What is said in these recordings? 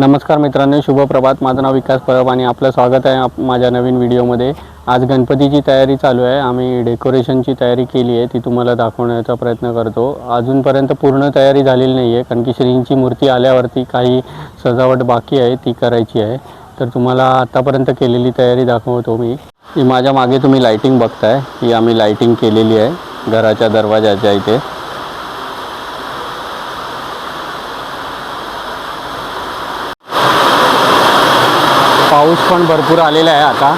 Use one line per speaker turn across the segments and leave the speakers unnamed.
नमस्कार मित्रांनो शुभ प्रभात. माझं नाव विकास परब आणि आपलं स्वागत आहे आप माझ्या नवीन व्हिडिओमध्ये. आज गणपतीची तयारी चालू आहे. आम्ही डेकोरेशनची तयारी केली आहे. ती तुम्हाला दाखवण्याचा प्रयत्न करतो. अजूनपर्यंत पूर्ण तयारी झालेली नाही आहे कारण की श्रींची मूर्ती आल्यावरती काही सजावट बाकी आहे ती करायची आहे. तर तुम्हाला आत्तापर्यंत केलेली तयारी दाखवतो मी. ही माझ्या मागे तुम्ही लाईटिंग बघताय. ही आम्ही लाईटिंग केलेली आहे. घराच्या दरवाजाच्या इथे. पाऊस पण भरपूर आलेला आहे आता.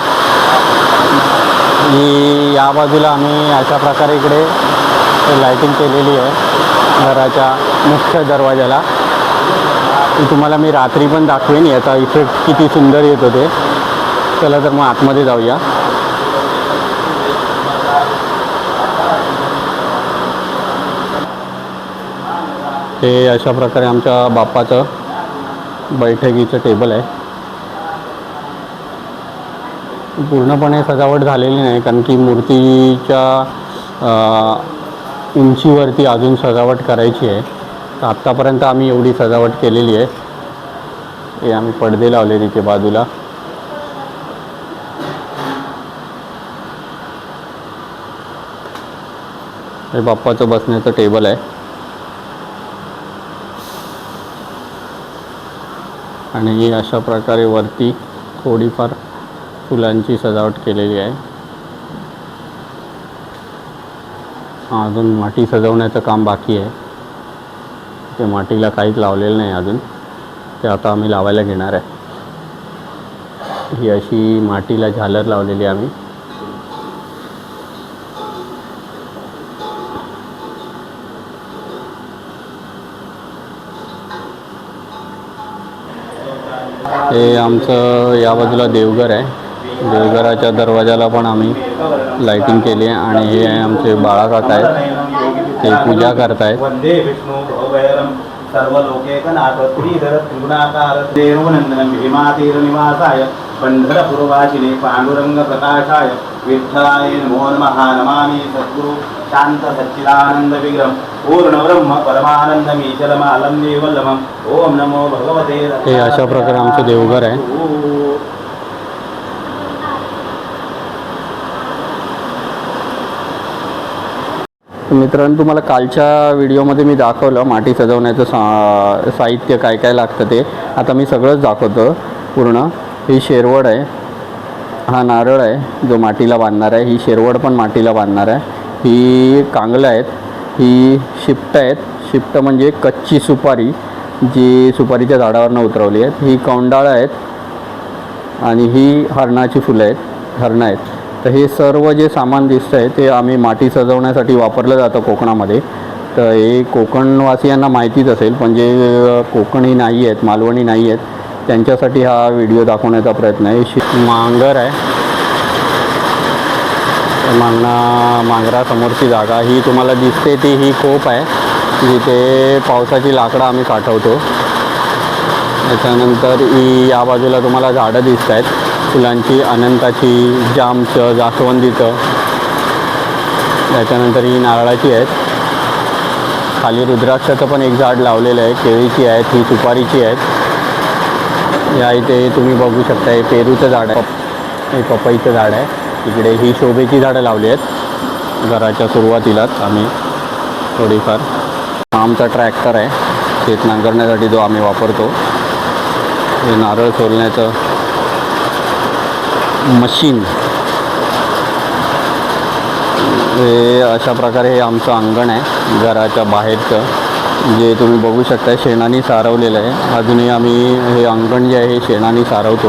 ही या बाजूला आम्ही अशा प्रकारे इकडे लाईटिंग केलेली आहे घराच्या मुख्य दरवाजाला ती तुम्हाला मी रात्री पण दाखवेन याचा इफेक्ट किती सुंदर येत होते चला तर मग आतमध्ये जाऊया. हे अशा प्रकारे आमच्या बाप्पाचं बैठकीचं टेबल आहे. पूर्णपणे सजावट झालेली नाही कारण की मूर्तीच्या उंचीवरती अजून सजावट करायची आहे. तर आत्तापर्यंत आम्ही एवढी सजावट केलेली आहे. हे आम्ही पडदे लावले तिथे बाजूला. हे बाप्पाचं बसण्याचं टेबल आहे. आणि अशा प्रकारे वरती थोडीफार फुलांची सजावट केलेली आहे. अजून माटी सजवण्याचं काम बाकी आहे. ते माटीला काहीच लावलेलं नाही अजून. ते आता आम्ही लावायला घेणार आहे. ही अशी माटीला झालर लावलेली आम्ही. हे आमचं या बाजूला देवघर आहे. देवघराच्या दरवाजाला पण आम्ही लाईटिंग केली आहे आणि हे आमचे बाळाकाका आहेत. ते पूजा करतायत.
वंदे विष्णू भवभैरम सर्वलोकेकनाथ श्रीधर त्रिगुणाकार देवनंदन भीमातीर निवासाय पंढरपूर्वासिने पांडुरंग प्रकाशाय विठ्ठलाय नमो नमः नमामि सद्गुरु शांत सच्चिदानंद विग्रह पूर्ण ब्रह्म परमानंद मीचलमालं देवल्लभम ओम नमो भगवते
हे अशा प्रकारे आमचं देवघर आहे. मित्रांनो तुम्हाला कालच्या व्हिडिओमध्ये मी दाखवलं माटी सजवण्याचं सा साहित्य काय काय लागतं ते. आता मी सगळंच दाखवतो पूर्ण. ही शेरवड आहे. हा नारळ आहे जो माटीला बांधणार आहे. ही शेरवड पण माटीला बांधणार आहे. ही कांगलं आहेत. ही शिफ्ट आहेत. शिफ्ट म्हणजे कच्ची सुपारी जी सुपारीच्या झाडावरनं उतरवली आहेत. ही कौंडाळं आहेत आणि ही हरणाची फुलं आहेत. हरणं आहेत. तर हे सर्व जे सामान दिसतं आहे ते आम्ही माती सजवण्यासाठी वापरलं जातं कोकणामध्ये. तर हे कोकणवासियांना माहितीच असेल पण जे कोकणी नाही आहेत मालवणी नाही आहेत त्यांच्यासाठी हा व्हिडिओ दाखवण्याचा प्रयत्न आहे. शि मांगर आहे. मांगणा मांगरासमोरची जागा ही तुम्हाला दिसते ती ही कोप आहे. जिथे पावसाची लाकडं आम्ही साठवतो त्याच्यानंतर ही या बाजूला तुम्हाला झाडं दिसत आहेत फुलांची अनंताची जामचं जास्वंदीचं. त्याच्यानंतर ही नारळाची आहेत. खाली रुद्राक्षाचं पण एक झाड लावलेलं आहे. केळीची आहेत ही सुपारीची आहेत. या इथे तुम्ही बघू शकता हे पेरूचं झाड आहे. हे पपईचं झाड आहे. तिकडे ही शोभेची झाडं लावली आहेत. घराच्या सुरुवातीलाच आम्ही थोडीफार. आमचा ट्रॅक्टर आहे. शेत नांगरण्यासाठी जो आम्ही वापरतो. हे नारळ सोलण्याचं मशीन. हे अशा प्रकारे हे आमचं अंगण आहे. घराच्या बाहेरचं. जे तुम्ही बघू शकता शेणाने सारवलेलं आहे. अजूनही आम्ही हे अंगण जे आहे हे शेणाने सारवतो.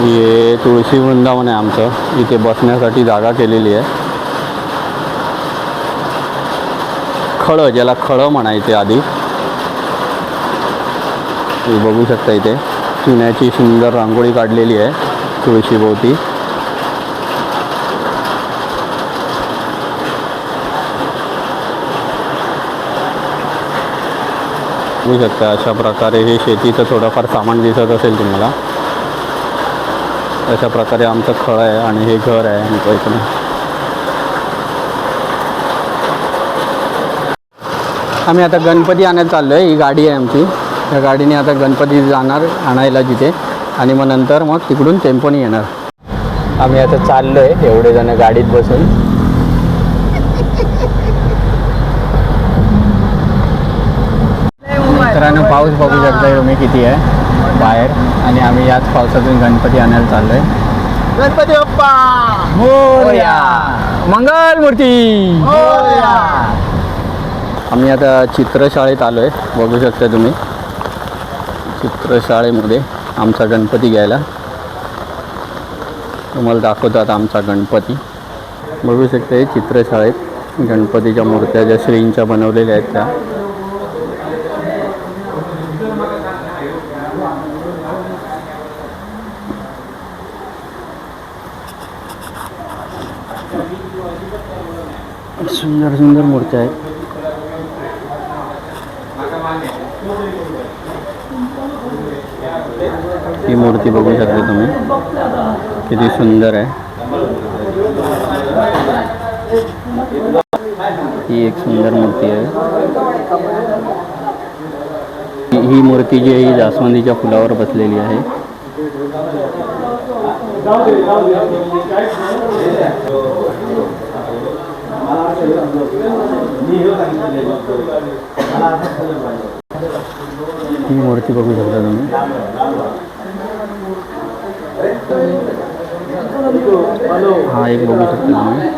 हे तुळशी वृंदावन आहे आमचं. इथे बसण्यासाठी जागा केलेली आहे. खळं ज्याला खळं म्हणायचे आधी. हे बघू शकता इथे. चुन्याची सुंदर रांगोळी काढलेली आहे. तुळशीभोवती बघू शकता अशा प्रकारे हे शेतीचं थोडंफार सामान दिसत असेल तुम्हाला. अशा प्रकारे आमचं खळ आहे आणि हे घर आहे आमचं इकडे. आम्ही आता गणपती आणायला चाललो आहे ही गाडी आहे आमची. त्या गाडीने आता गणपती जाणार आणायला जिथे. आणि मग नंतर मग तिकडून टेम्पोनी येणार. आम्ही आता चाललो आहे एवढे जण गाडीत बसून. मित्रांनो पाऊस बघू शकता तुम्ही किती आहे. बाहेर. आणि आम्ही याच पावसातून गणपती आणायला चाललोय.
गणपती बाप्पा!
मंगल मूर्ती! आम्ही आता चित्रशाळेत आलो आहे बघू शकता तुम्ही. चित्रशाळेमध्ये. आमचा गणपती घ्यायला. तुम्हाला दाखवतात आमचा गणपती. बघू शकता हे चित्रशाळेत गणपतीच्या मूर्त्या ज्या श्रींच्या बनवलेल्या आहेत त्या. सुंदर सुंदर मूर्त्या आहेत. ही मूर्ती बघू शकता तुम्ही. किती सुंदर आहे. ही एक सुंदर मूर्ती आहे. ही- मूर्ती जी आहे ही जास्वंदीच्या फुलावर बसलेली आहे. ही मूर्ती बघू शकता तुम्ही. हा एक बघू शकता तुम्ही.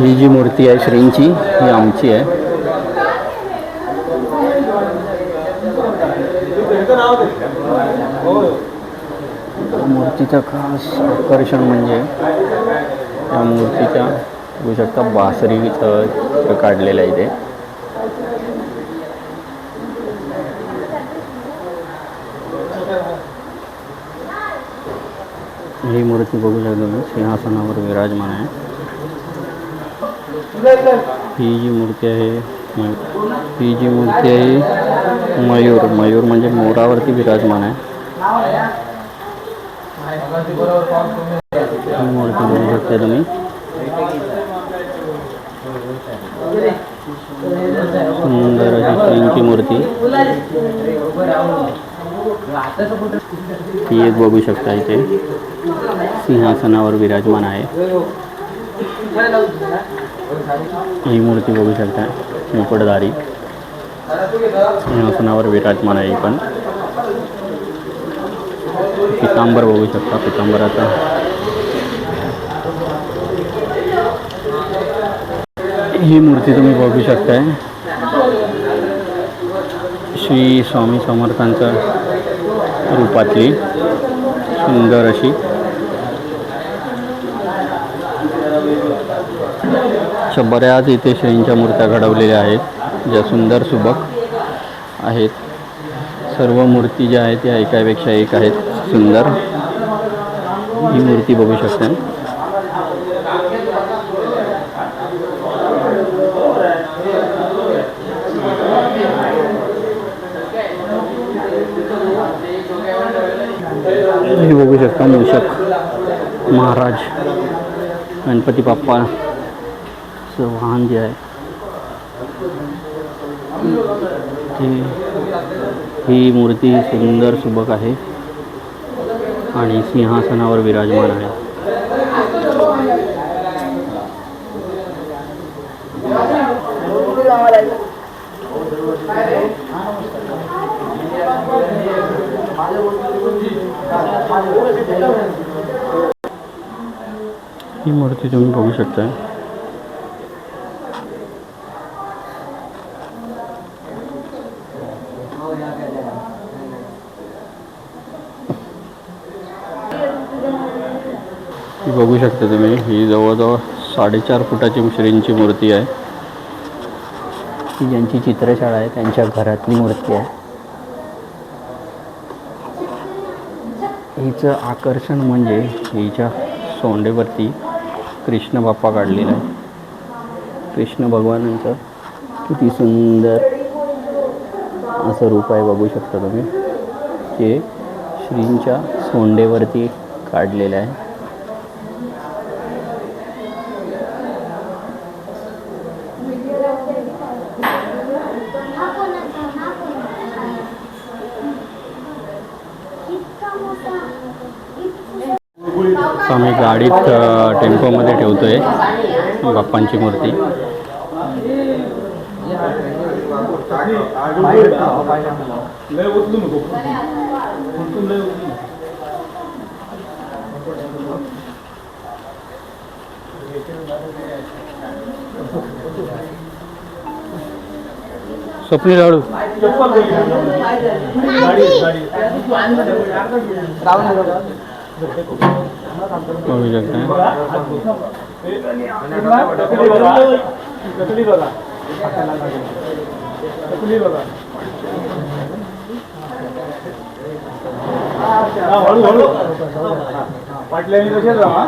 ही जी मूर्ती आहे श्रींची ही आमची आहे. मूर्तीचं खास आकर्षण म्हणजे त्या मूर्तीच्या बघू शकता बासरीचं चित्र काढलेलं आहे ते. ही मूर्ती बघू शकता तुम्ही सिंहासनावर विराजमान आहे. ही जी मूर्ती आहे ही जी मूर्ती आहे मयूर मयूर म्हणजे मोरावरती विराजमान आहे. मूर्ती. बघू शकता तुम्ही सुंदर अशी मूर्ती ही एक बघू शकता इथे. सिंहासनावर विराजमान आहे. ही मूर्ती बघू शकता मुकुटधारी. सिंहासनावर विराजमान आहे पण. पितांबर बघू शकता पितांबराचा. ही मूर्ती तुम्ही बघू शकताय. श्री स्वामी समर्थांच्या रूपातली. सुंदर अशी. अशा बऱ्याच इथे श्रींच्या मूर्त्या घडवलेल्या आहेत. ज्या सुंदर सुबक आहेत. सर्व मूर्ती ज्या आहेत, त्या एकापेक्षा एक आहेत. सुंदर. ही मूर्ती बघू शकता. हे बघू शकता मूषक, महाराज, गणपती बाप्पाचं वाहन जे ते ही मूर्ती सुंदर सुबक आहे आणि सिंहासनावर विराजमान आहे. ही मूर्ती तुम्ही बघू शकता बघू शकता तुम्ही ही जवळजवळ साडेचार फुटाची श्रींची मूर्ती आहे. ही ज्यांची चित्रशाळा आहे त्यांच्या घरातली मूर्ती आहे. हिचं आकर्षण म्हणजे हिच्या सोंडेवरती कृष्ण बाप्पा काढलेला आहे. कृष्ण भगवानांचं किती सुंदर असं रूप आहे बघू शकता तुम्ही. ते श्रींच्या सोंडेवरती काढलेलं आहे तर आम्ही गाडीत टेम्पोमध्ये ठेवतोय बाप्पांची मूर्ती.
लय उचलू नको उचलून
बघू शकता
बघा हळू हळू पाटल्याने कशात राहा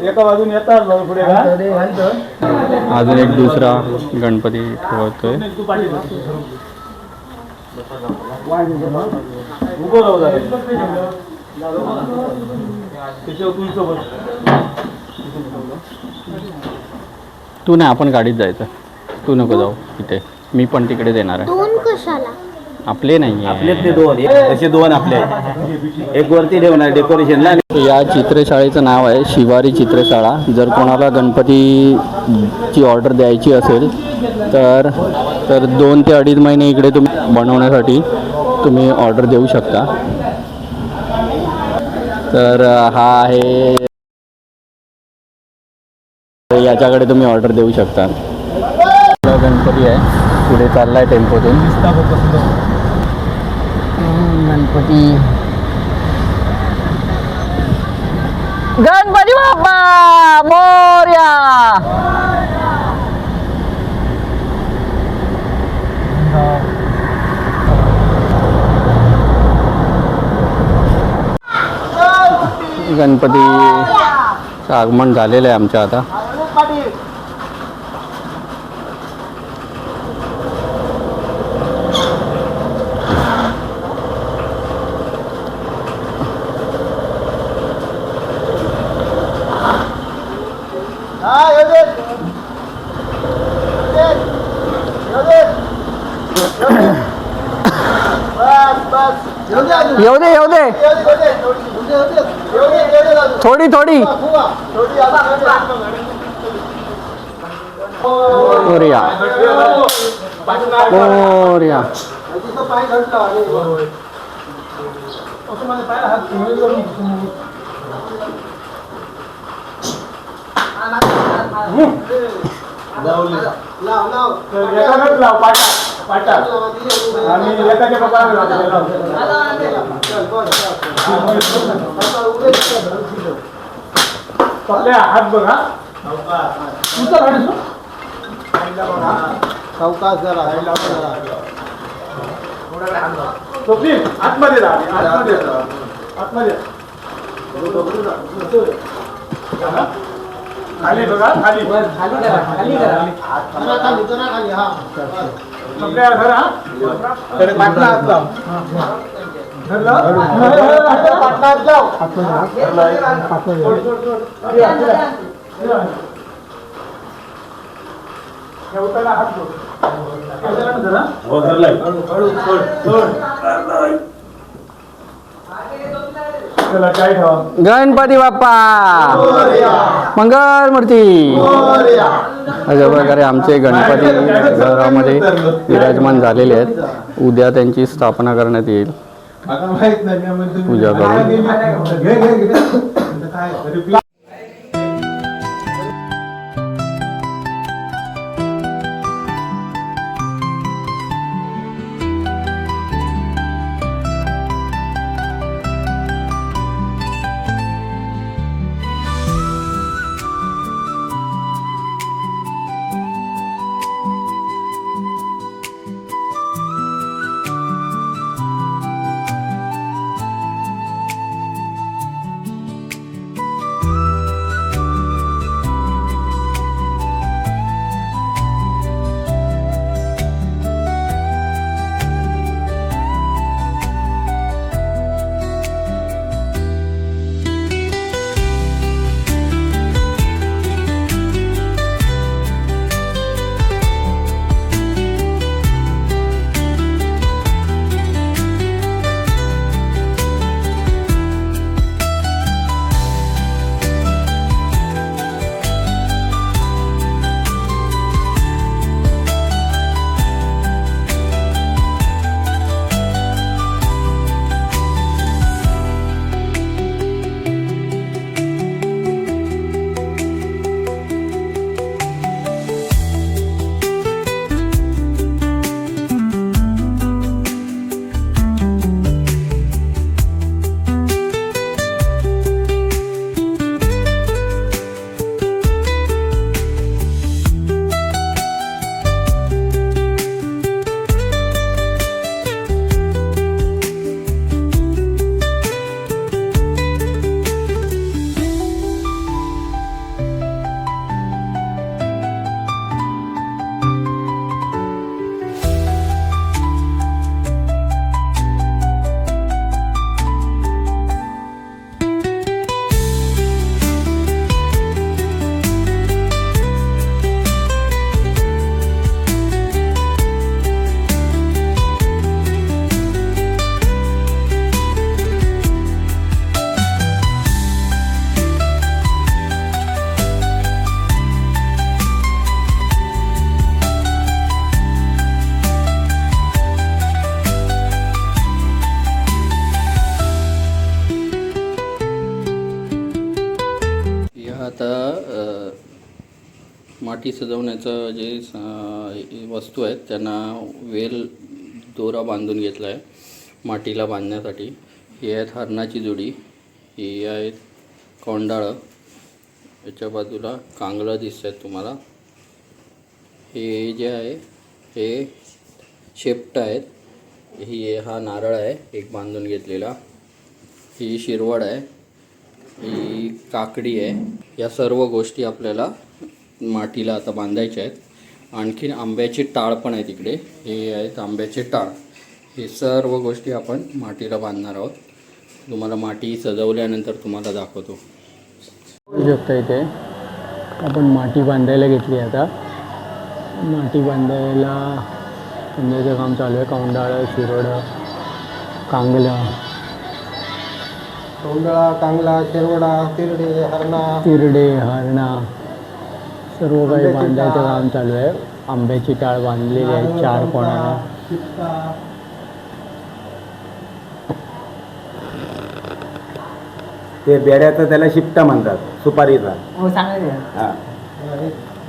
एका बाजून येतात पुढे
अजून एक दुसरा गणपती ठेवतोय.
उभं राहू तू
नाही आपण गाडीत जायचं. तू नको जाऊ तिथे मी पण तिकडे देणार आहे.
दोन कशाला?
आपले नाही
आपले ते दोन. एक तसे दोन आपले. आहेत. एक वरती ठेवणार डेकोरेशनला
या चित्रशाळेचं नाव आहे शिवारी चित्रशाळा. जर कोणाला गणपतीची ऑर्डर द्यायची असेल तर तर दोन ते अडीच महिने इकडे तुम्ही बनवण्यासाठी तुम्ही ऑर्डर देऊ शकता. तर हा आहे. याच्याकडे तुम्ही ऑर्डर देऊ शकता. गणपती आहे. पुढे चाललाय टेम्पोतून. गणपती. गणपती बाप्पा मोर्या गणपतीचं आगमन झालेलं आहे आमच्या आता
येऊ दे. येऊ दे.
थोडी थोडी.
फुगा. थोडी
मोर्या. मोर्या
करून लाव लाव
एकाच लाव पाटा पाटा. आणि एकाच्या पप्पाला लाव. पप्प्या हात बघा तुझा हात ना?
सावकाश जरा जरा
स्वप्नील, आतमध्ये राहा आतमध्ये राहा. आतमध्ये हा? खाली बघा खाली.
जरा खाली जरा खाली हा.
पप्प्या धरा
तर पाटला हात लाव
धरलं?
पाटला हात लाव
ठेवताना हात धरा.
हो धरलाय
चला काय ठेवा?
गणपती बाप्पा. मंगल मूर्ती. अशा प्रकारे आमचे गणपती घरामध्ये विराजमान झालेले आहेत. उद्या त्यांची स्थापना करण्यात येईल. पूजा करून.
सजवण्याचं जे वस्तू आहेत त्यांना वेल दोरा बांधून घेतला आहे माटीला बांधण्यासाठी. ही आहेत हरणाची जोडी. ही आहेत कोंडाळं. याच्या बाजूला कांगळं दिसत आहेत तुम्हाला. हे जे आहे हे शेपट आहेत. ही हा नारळ आहे एक बांधून घेतलेला. ही शिरवड आहे. ही काकडी आहे. या सर्व गोष्टी आपल्याला मातीला आता बांधायच्या आहेत. आणखीन आंब्याची टाळ पण आहे तिकडे. हे आहेत आंब्याचे टाळ. हे सर्व गोष्टी आपण मातीला बांधणार आहोत. तुम्हाला माती सजवल्यानंतर तुम्हाला दाखवतो.
शकता इथे. आपण माती बांधायला घेतली आता. माती बांधायला बांधायचं काम चालू आहे. कौंडाळं शिरोडं कांगलं.
तोंडळा कांगला शेरवडा तिरडे हरणा.
तिरडे हरणा. सर्व काही बांधायचं काम चालू आहे. आंब्याची टाळ बांधलेली आहे चार कोणाला.
ते बेड्याचं त्याला शिपटा म्हणतात सुपारीचा. हा.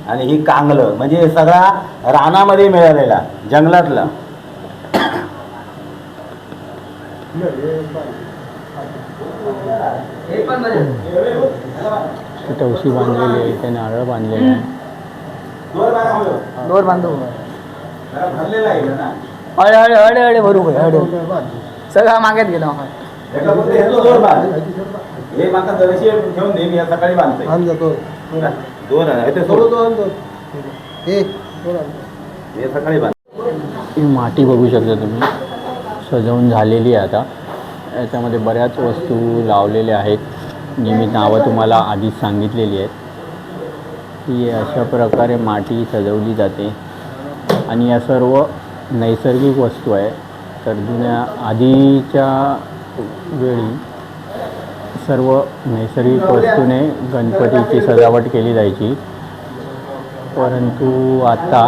आणि ही कांगलं म्हणजे हे सगळा रानामध्ये मिळालेला जंगलातला.
ती तवशी बांधलेली आहे इथे नारळ बांधलेलं आहे.
दोर बांधू.
ना
हळे हळे हळे हळे भरू हळे. सगळा मागत गेला.
हे माका दे मी सकाळी दोन हे बांध
ही माती बघू शकता तुम्ही. सजवून झालेली आहे आता. याच्यामध्ये बऱ्याच वस्तू लावलेल्या आहेत. मी नावं तुम्हाला आधीच सांगितलेली आहेत. ही अशा प्रकारे माती सजवली जाते. आणि या सर्व नैसर्गिक वस्तू आहे तर जुन्या आधीच्या वेळी सर्व नैसर्गिक वस्तूने गणपतीची सजावट केली जायची. परंतु आता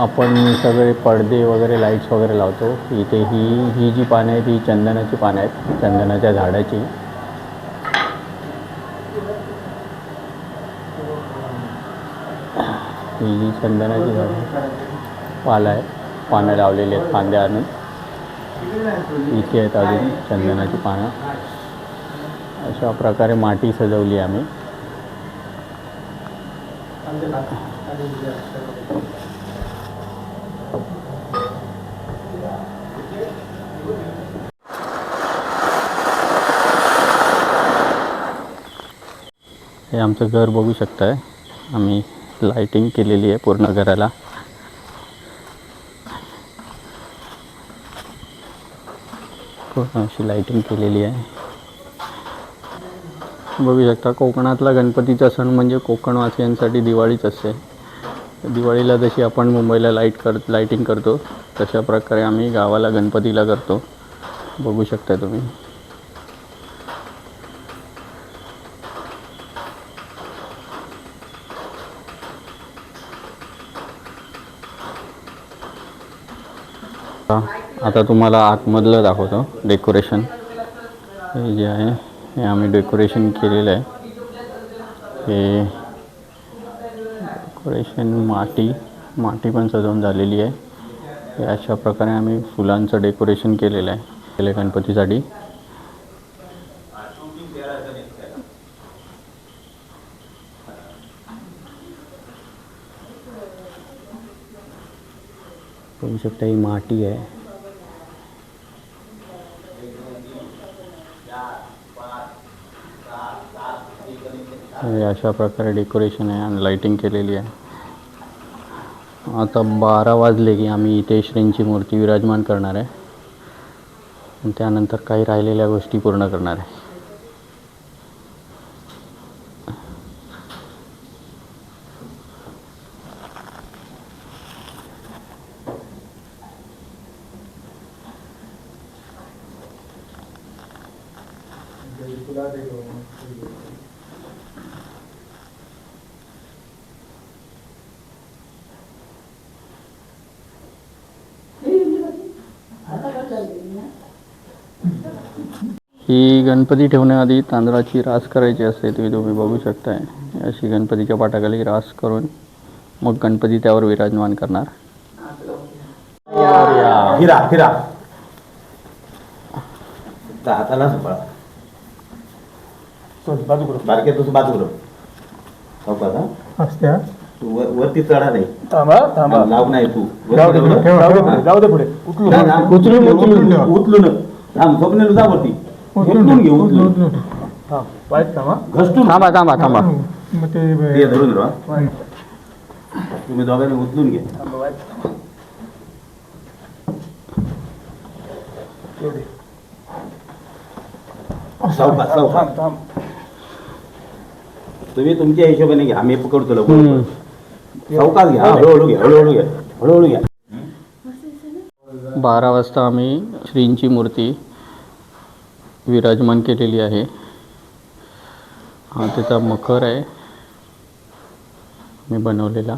आपण सगळे पडदे वगैरे लाईट्स वगैरे लावतो. इथे ही ही जी पानं आहेत ही चंदनाची पानं आहेत. चंदनाच्या झाडाची. ही जी चंदनाची झाड पाला आहे पानं लावलेली आहेत फांद्या आणून. इथे आहेत अजून चंदनाची पानं. अशा प्रकारे माती सजवली आम्ही. हे आमचं घर बघू शकताय. आम्ही लाईटिंग केलेली आहे पूर्ण घराला. पूर्ण अशी लाईटिंग केलेली आहे. बघू शकता कोकणातला गणपतीचा सण म्हणजे कोकणवासियांसाठी दिवाळीच असते. दिवाळीला जशी आपण मुंबईला लाइट कर लाईटिंग करतो तशा प्रकारे आम्ही गावाला गणपतीला करतो. बघू शकता तुम्ही. आता तुम्हाला आतमधलं दाखवतो डेकोरेशन हे जे आहे हे आम्ही डेकोरेशन केलेलं आहे. हे डेकोरेशन माती माती पण सजवून झालेली आहे. हे अशा प्रकारे आम्ही फुलांचं डेकोरेशन केलेलं आहे. गणपतीसाठी बघू शकता ही माटी आहे. अशा प्रकारे डेकोरेशन आहे आणि लाईटिंग केलेली आहे. आता बारा वाजले की आम्ही इथे श्रींची मूर्ती विराजमान करणार आहे. त्यानंतर काही राहिलेल्या गोष्टी पूर्ण करणार आहे. गणपती ठेवण्याआधी तांदळाची रास करायची असते तुम्ही तुम्ही बघू शकताय. अशी गणपतीच्या पाठाखाली रास करून मग गणपती त्यावर विराजमान करणार.
हिरा हिरा. हाताला
बाजू करू.
बारके तुझं बाजू करू. हो? का आता?
असत्या
तू वर- वरती चढा नाही.
थांबा थांबा.
लाव नाही तू.
जाऊ दे
वरती
पुढे
ठेव.
जाऊ दे पुढे जाऊ दे पुढे. उचलू. उचलून उचलून ठेवा.
उचलून थांब स्वप्नेल जा वरती. उचलून
हा पाय थांबा.
घसटून.
थांबा थांबा थांबा.
मग
ते
ते
धरून राहा तुम्ही दोघांनी उचलून घे सावकाश सावकाश
थांब. थांब
तुम्ही तुमच्या हिशोबाने घ्या. आम्ही पकडतो लवकर. सावकाश घ्या. हळूहळू घ्या हळूहळू घ्या. हळूहळू घ्या.
बारा वाजता आम्ही श्रींची मूर्ती विराजमान केलेली आहे. हा त्याचा मखर आहे. मी बनवलेला.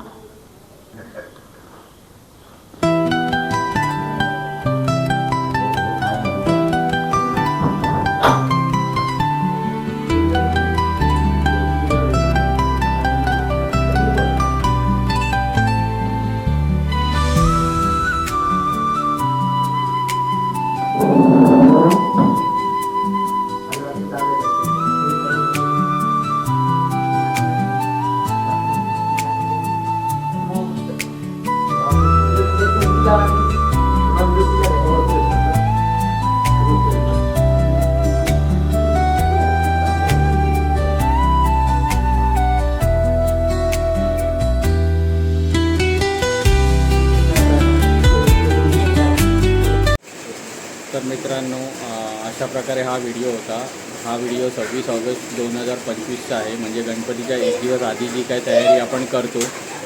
प्रकारे हा व्हिडिओ होता. हा व्हिडिओ सव्वीस ऑगस्ट दोन हजार पंचवीसचा आहे. म्हणजे गणपतीच्या एक दिवस आधी जी काय तयारी आपण करतो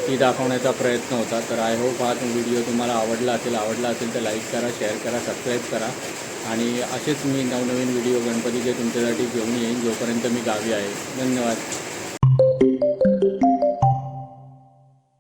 ती दाखवण्याचा प्रयत्न होता. तर आय होप हा व्हिडिओ तुम्हाला आवडला असेल आवडला असेल तर लाईक करा शेअर करा सबस्क्राईब करा. आणि असेच मी नवनवीन व्हिडिओ गणपतीचे तुमच्यासाठी घेऊन येईन जोपर्यंत मी गावी आहे. धन्यवाद.